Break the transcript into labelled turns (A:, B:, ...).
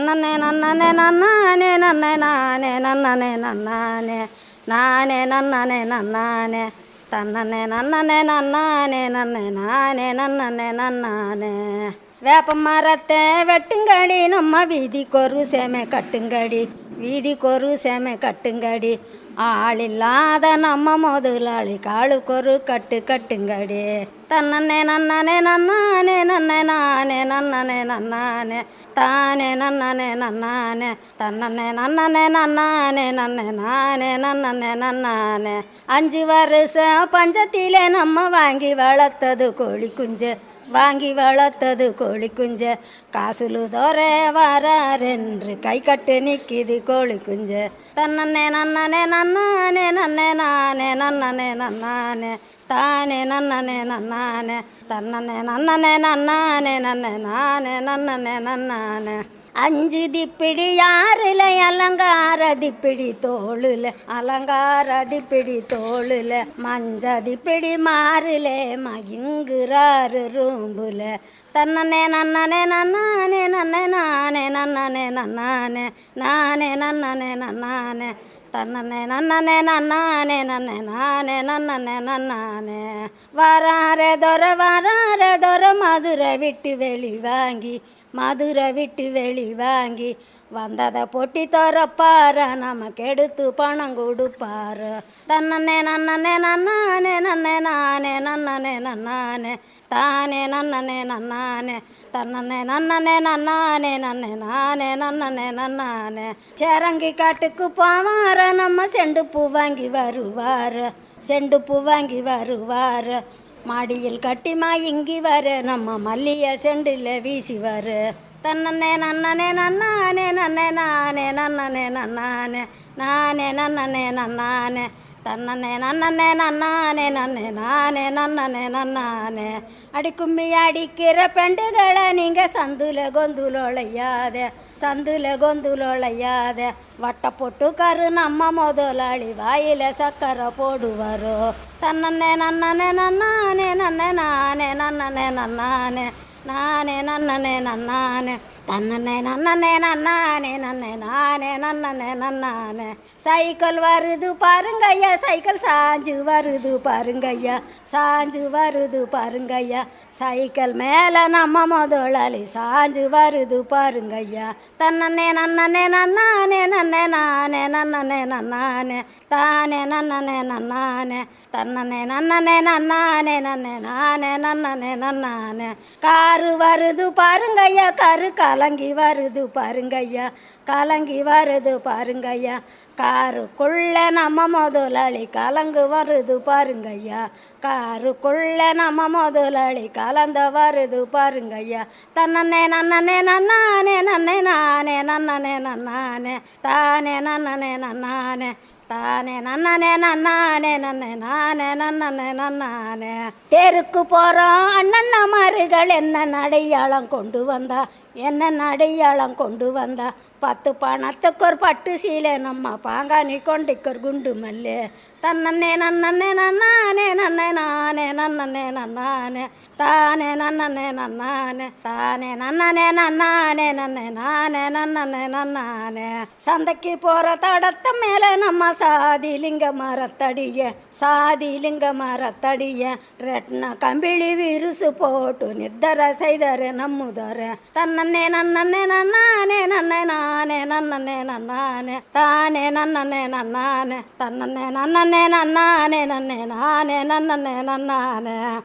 A: நன்னே நன்னே நன்னானே நன்னே நானே நன்னே நன்னானே நானே நன்னே நன்னானே தன்னே நன்னே நன்னானே நன்னே நானே நன்னே நன்னானே வேப்ப மரத்தை வெட்டுங்கடி நம்ம வீதிக்கொரு சேமை கட்டுங்கடி வீதிக்கொரு சேமை கட்டுங்கடி ஆளில்லாத நம்ம முதலாளி காலுக்கொரு கட்டு கட்டுங்கடி. தன்னே நன்னனே நன்னானே நன்னே நானே நன்னனே நன்னானே தானே நன்னனே நன்னானே தன்னே நன்னனே நன்னானே நன்னே நானே நன்னனே நன்னானே. அஞ்சு வருஷம் பஞ்சத்திலே நம்ம வாங்கி வளர்த்தது கோழி குஞ்சு. வாங்கி வளர்த்தது கோழி குஞ்ச. காசுலு தோற வராரென்று கை கட்டு நிற்கிது கோழி குஞ்ச. தன்னே நன்னனே நன்னானே நன்னே நானே நன்னனே நன்னானே தானே நன்னனே நன்னானே. தன்னனே நன்னனே நன்னானே நன்னே நானே நன்னனே நன்னானே. அஞ்சு திப்பிடி யாருல அலங்கார திப்பிடி தோளுல அலங்கார திப்பிடி தோளுல மஞ்ச திப்பிடி மாறுல மகிங்குறாரு ரூம்புல. தன்னனே நன்னனே நன்னானே நன்னே நானே நன்னனே நன்னானே நானே நன்னனே நன்னானே. தன்னே நன்னே நன்னானே நன்னே நானே நன்னே நன்னானே வராரே தொர வராரே தொர மதுரை விட்டு வெளி வாங்கி மதுரை விட்டு வெளி வாங்கி வந்ததை பொட்டி தரப்பார நமக்கு எடுத்து பணம் கொடுப்பாரு தன்னே நன்னே நன்னானே நன்னே நானே நன்னே நன்னானே தானே நன்னனே நன்னானே. தன்னனே நன்னனே நன்னானே நன்னே நானே நன்னனே நன்னானே. சேரங்கி காட்டுக்கு போவார நம்ம செண்டு பூ வாங்கி வருவார். செண்டு பூ வாங்கி வருவார். மாடியில் கட்டிமா இங்கி வர நம்ம மல்லிய செண்டில் வீசிவார் வர. தன்னனே நன்னனே நன்னானே நன்னே நானே நன்னனே நன்னானே. நானே நன்னனே நன்னானே. தன்னே நன்னே நன்னானே நன்னே நானே நன்னே நன்னானே அடி கும்மி அடிக்கிற பெண்டுகளை நீங்கள் சந்துல கொந்துலொழையாத சந்துல கொந்துலொழையாத. வட்ட பொட்டுக்காரு நம்ம முதலாளி வாயில சக்கரை போடுவாரோ. தன்னே நன்னே நன்னானே நன்னே நானே நன்னே நன்னானே நானே நன்னே நன்னானே. தன்னே நன்னே நன்னானே நன்னே நானே நன்னே நன்னானே. சைக்கிள் வருது பாருங்கய்யா சைக்கிள் சாஞ்சு வருது பாருங்கய்யா சாஞ்சு வருது பாருங்கய்யா. சைக்கிள் மேலே நம்ம முதலாளி சாஞ்சு வருது பாருங்கய்யா. தன்னே நன்னே நன்னானே நன்னே நானே நன்னே நன்னானே தானே நன்னே நன்னானே. தன்னே நன்னே நன்னானே நன்னே நானே நன்னே நன்னானே. காரு வருது பாருங்கய்யா கரு காரு கலங்கி வருது பாருங்கய்யா கலங்கி வருது பாருங்கய்யா. காருக்குள்ள நம்ம முதலாளி கலங்கு வருது பாருங்கய்யா. காருக்குள்ள நம்ம முதலாளி கலந்த வருது பாருங்கய்யா. தன்னே நன்னனே நன்னானே நன்னே நானே நன்னனே நன்னானே தானே நன்னனே நன்னானே தானே நன்னனே நன்னானே நன்னே நானே நன்னனே நன்னானே. தெருக்கு போகிறோம் அண்ணன் மாறுகள் என்ன அடையாளம் கொண்டு வந்தா? என்ன அடையாளம் கொண்டு வந்தா? பத்து பணத்துக்கு ஒரு பட்டு சீலை. நம்ம பாங்காணி கொண்டிக்கொரு குண்டு மல்லு. தன்னன்னே நன்னன்னே நன்னானே நன்னே நானே நன்னனே நன்னானே. தானே நன்னனே நன்னானே. தானே நன்னனே நன்னானே நன்னே நானே நன்னனே நன்னானே. சந்தைக்கு போற தடத்த மேல நம்ம சாதி லிங்க மரத்தடிய சாதி லிங்க மரத்தடிய. ரெட்ன கம்பிளி விருசு போட்டு நித்தர செய்தர நம்முதர. தன்னன்னே நன்னன்னே நன்னானே நன்னே நானே நானே நன்னே நன்னானே தானே நன்னே நன்னானே தன்னே நன்னே நன்னானே நன்னே நானே நன்னே நன்னானே.